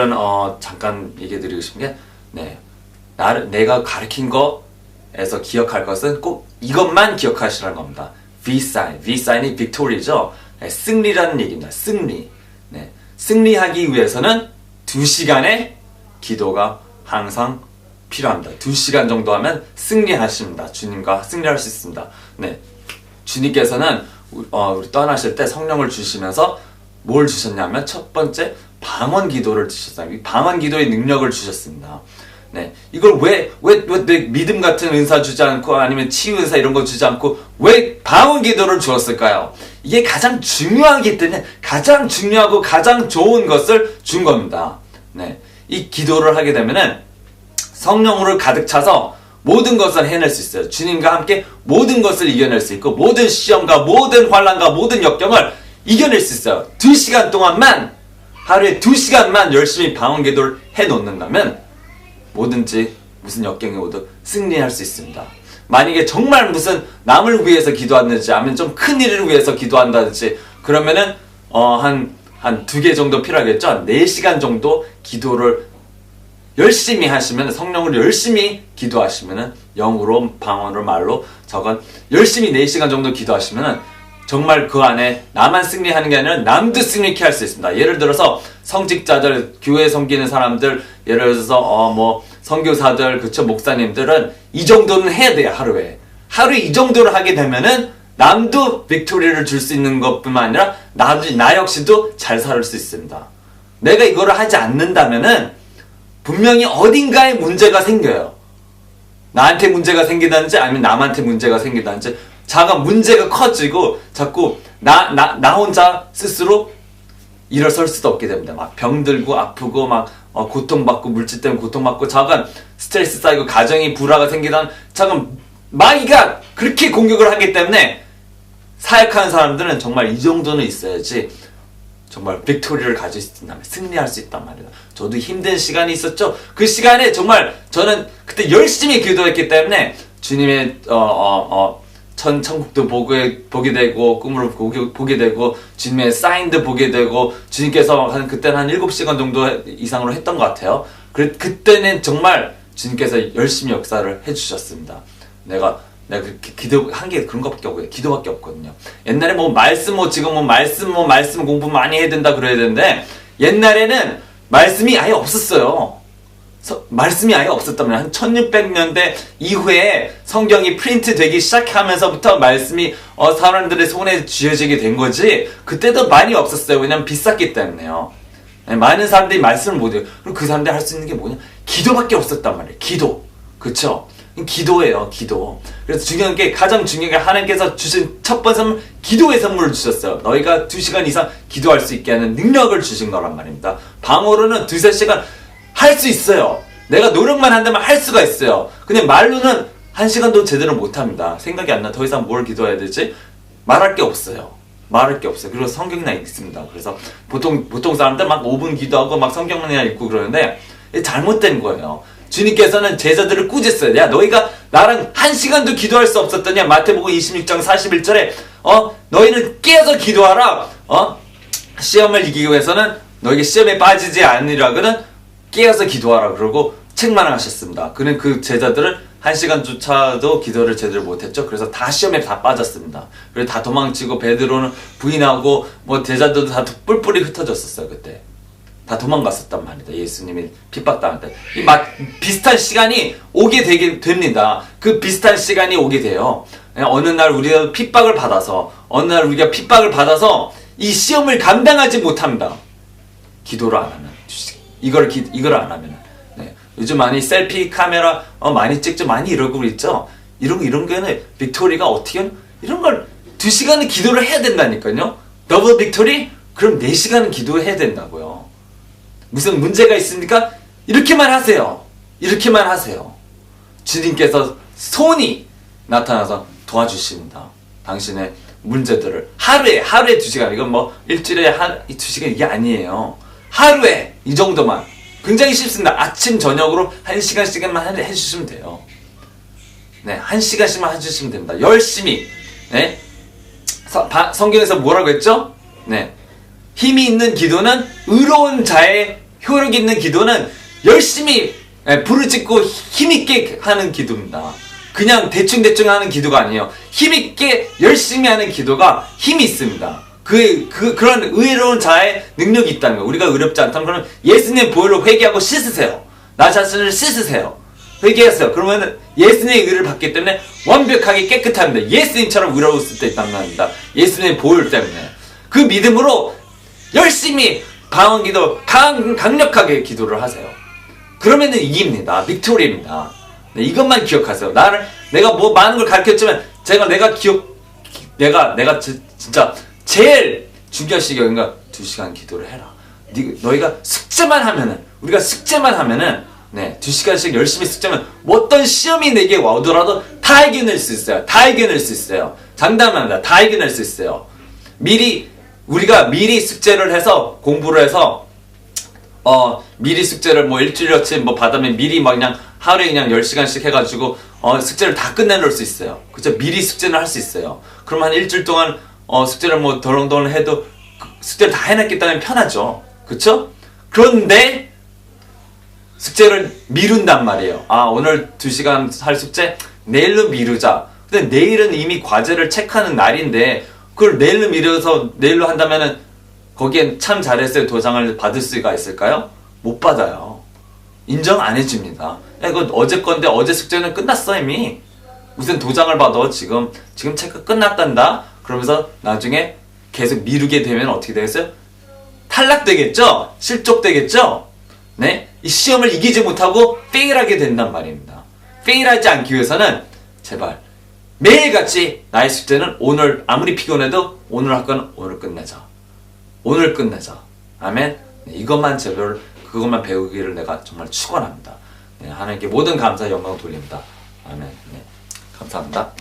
여러분들은 어, 잠깐 얘기해 드리고 싶은 게 네. 나를 내가 가르친 거에서 기억할 것은 꼭 이것만 기억하시라는 겁니다. V sign, V sign이 victory죠. 네, 승리라는 얘기입니다. 승리. 네. 승리하기 위해서는 두 시간의 기도가 항상 필요합니다. 두 시간 정도 하면 승리하십니다. 주님과 승리할 수 있습니다. 네. 주님께서는 우- 어, 우리 떠나실 때 성령을 주시면서 뭘 주셨냐면 첫 번째 방언 기도를. 이 방언 기도의 능력을 주셨습니다. 네, 이걸 왜 왜왜 믿음 같은 은사 주지 않고 아니면 치유 은사 이런 거 주지 않고 왜 방언 기도를 주었을까요? 이게 가장 중요하기 때문에 가장 중요하고 가장 좋은 것을 준 겁니다. 네, 이 기도를 하게 되면은 성령으로 가득 차서 모든 것을 해낼 수 있어요. 주님과 함께 모든 것을 이겨낼 수 있고 모든 시험과 모든 환란과 모든 역경을 이겨낼 수 있어요. 두 시간 동안만 하루에 두 시간만 열심히 방언 기도를 해 놓는다면 뭐든지 무슨 역경이 오도 승리할 수 있습니다. 만약에 정말 무슨 남을 위해서 기도한다든지 아니면 좀 큰 일을 위해서 기도한다든지 그러면은 어 한 한 두 개 정도 필요하겠죠. 한 4시간 정도 기도를 열심히 하시면 성령을 열심히 기도하시면은 영으로 방언으로 말로 저건 열심히 4시간 정도 기도하시면은 정말 그 안에 나만 승리하는 게 아니라 남도 승리케 할 수 있습니다. 예를 들어서 성직자들, 교회 섬기는 사람들, 예를 들어서 어 뭐 선교사들, 그쵸 목사님들은 이 정도는 해야 돼요 하루에. 하루에 이 정도를 하게 되면은 남도 빅토리를 줄 수 있는 것뿐만 아니라 나도 나 역시도 잘 살 수 있습니다. 내가 이거를 하지 않는다면은 분명히 어딘가에 문제가 생겨요. 나한테 문제가 생기다든지 아니면 남한테 문제가 생기다든지 자가 문제가 커지고 자꾸 나, 나, 나 혼자 스스로 일어설 수도 없게 됩니다. 막 병들고 아프고 막 어, 고통받고 물질 때문에 고통받고 자가 스트레스 쌓이고 가정이 불화가 생기던 자금 마귀가 그렇게 공격을 하기 때문에 사역하는 사람들은 정말 이 정도는 있어야지 정말 빅토리를 가질 수 있다면 승리할 수 있단 말이에요. 저도 힘든 시간이 있었죠. 그 시간에 정말 저는 그때 열심히 기도했기 때문에 주님의 어 어 어 천 천국도 보게 보게 되고 꿈을 보게, 보게 되고 주님의 사인도 보게 되고 주님께서 한 그때는 한 7시간 정도 이상으로 했던 것 같아요. 그 그때는 정말 주님께서 열심히 역사를 해 주셨습니다. 내가 내가 그 기- 기도 한 게 그런 것밖에 없고요. 기도밖에 없거든요. 옛날에 뭐 말씀 뭐 지금 뭐 말씀 뭐 말씀 공부 많이 해야 된다 그래야 되는데 옛날에는 말씀이 아예 없었어요. 서- 말씀이 아예 없었다면 한 1600년대 이후에 성경이 프린트 되기 시작하면서부터 말씀이 어, 사람들의 손에 쥐어지게 된 거지 그때도 많이 없었어요. 왜냐면 비쌌기 때문에요. 네, 많은 사람들이 말씀을 못 해요. 그럼 그 사람들이 할 수 있는 게 뭐냐? 기도밖에 없었단 말이에요. 기도. 그쵸? 기도예요, 기도. 그래서 중요한 게, 가장 중요한 게 하나님께서 주신 첫 번째 선물, 기도의 선물을 주셨어요. 너희가 두 시간 이상 기도할 수 있게 하는 능력을 주신 거란 말입니다. 방어로는 두세 시간 할 수 있어요. 내가 노력만 한다면 할 수가 있어요. 근데 말로는 한 시간도 제대로 못 합니다. 생각이 안 나. 더 이상 뭘 기도해야 되지? 말할 게 없어요. 말할 게 없어요. 그리고 성경이나 읽습니다. 그래서 보통 보통 사람들 막 5분 기도하고 막 성경만이나 읽고 그러는데 잘못된 거예요. 주님께서는 제자들을 꾸짖어요. 야 너희가 나랑 한 시간도 기도할 수 없었더냐? 마태복음 26장 41절에 어 너희는 깨어서 기도하라. 어 시험을 이기기 위해서는 너에게 시험에 빠지지 않으라고는 깨어서 기도하라 그러고 책망을 하셨습니다. 그는 그 제자들은 한 시간조차도 기도를 제대로 못했죠. 그래서 다 시험에 다 빠졌습니다. 그래서 다 도망치고 베드로는 부인하고 뭐 제자들도 다 뿔뿔이 흩어졌었어요 그때. 다 도망갔었단 말이다. 예수님이 핍박당할 때. 이 막 비슷한 시간이 오게 되게 됩니다. 그 비슷한 시간이 오게 돼요. 예, 어느 날 우리가 핍박을 받아서, 어느 날 우리가 핍박을 받아서 이 시험을 감당하지 못합니다. 기도를 안 하면. 이걸, 기, 이걸 안 하면. 네. 요즘 많이 셀피 카메라 어, 많이 찍죠. 많이 이러고 있죠. 이런, 이런 거는 빅토리가 어떻게, 이런 걸 두 시간은 기도를 해야 된다니까요. 더블 빅토리? 그럼 네 시간은 기도해야 된다고요. 무슨 문제가 있습니까? 이렇게만 하세요. 이렇게만 하세요. 주님께서 손이 나타나서 도와주십니다. 당신의 문제들을 하루에 하루에 두 시간 이건 뭐 일주일에 한두 시간 이게 아니에요. 하루에 이 정도만 굉장히 쉽습니다. 아침 저녁으로 한 시간씩만 해- 해주시면 돼요. 네, 한 시간씩만 해주시면 됩니다. 열심히 네, 서- 바- 성경에서 뭐라고 했죠? 네. 힘이 있는 기도는 의로운 자의 효력 있는 기도는 열심히 예, 부르짖고 힘있게 하는 기도입니다. 그냥 대충대충 하는 기도가 아니에요. 힘있게 열심히 하는 기도가 힘이 있습니다. 그, 그, 그런 의로운 자의 능력이 있다면, 우리가 의롭지 않다면, 그러면 예수님 보혈로 회개하고 씻으세요. 나 자신을 씻으세요. 회개했어요. 그러면 예수님의 의를 받기 때문에 완벽하게 깨끗합니다. 예수님처럼 의로웠을 때 있단 말입니다. 예수님의 보혈 때문에. 그 믿음으로 열심히 방언 기도, 강, 강력하게 기도를 하세요. 그러면은 이깁니다. 빅토리입니다. 네, 이것만 기억하세요. 나를, 내가 뭐 많은 걸 가르쳤지만, 제가 내가 기억, 기- 내가, 내가 지- 진짜 제일 중요한 시경인가 두 시간 기도를 해라. 니, 너희가 숙제만 하면은, 우리가 숙제만 하면은, 네, 두 시간씩 열심히 숙제면, 뭐 어떤 시험이 내게 와오더라도 다 이겨낼 수 있어요. 다 이겨낼 수 있어요. 장담합니다. 다 이겨낼 수 있어요. 미리, 우리가 미리 숙제를 해서, 공부를 해서, 어, 미리 숙제를 뭐 일주일어치 뭐 받으면 미리 막 그냥 하루에 그냥 10시간씩 해가지고, 어, 숙제를 다 끝내놓을 수 있어요. 그죠? 미리 숙제는 할수 있어요. 그럼 한 일주일 동안, 어, 숙제를 뭐 덜렁덜렁 해도 그 숙제를 다 해냈겠다면 편하죠. 그쵸? 그런데, 숙제를 미룬단 말이에요. 아, 오늘 2시간 할 숙제 내일로 미루자. 근데 내일은 이미 과제를 체크하는 날인데 그걸 내일로 미뤄서 내일로 한다면은 거기엔 참 잘했어요 도장을 받을 수가 있을까요? 못 받아요. 인정 안 해줍니다. 야, 이거 어제 건데 어제 숙제는 끝났어 이미. 무슨 도장을 받아 지금 지금 체크 끝났단다. 그러면서 나중에 계속 미루게 되면 어떻게 되겠어요? 탈락되겠죠? 실족되겠죠? 네? 이 시험을 이기지 못하고 페일하게 된단 말입니다. 페일하지 않기 위해서는 제발 매일같이 나의 숙제는 오늘 아무리 피곤해도 오늘 할 건 오늘 끝내자. 오늘 끝내자. 아멘. 네, 이것만 제발 그것만 배우기를 내가 정말 축원합니다. 네, 하나님께 모든 감사 영광 돌립니다. 아멘. 네, 감사합니다.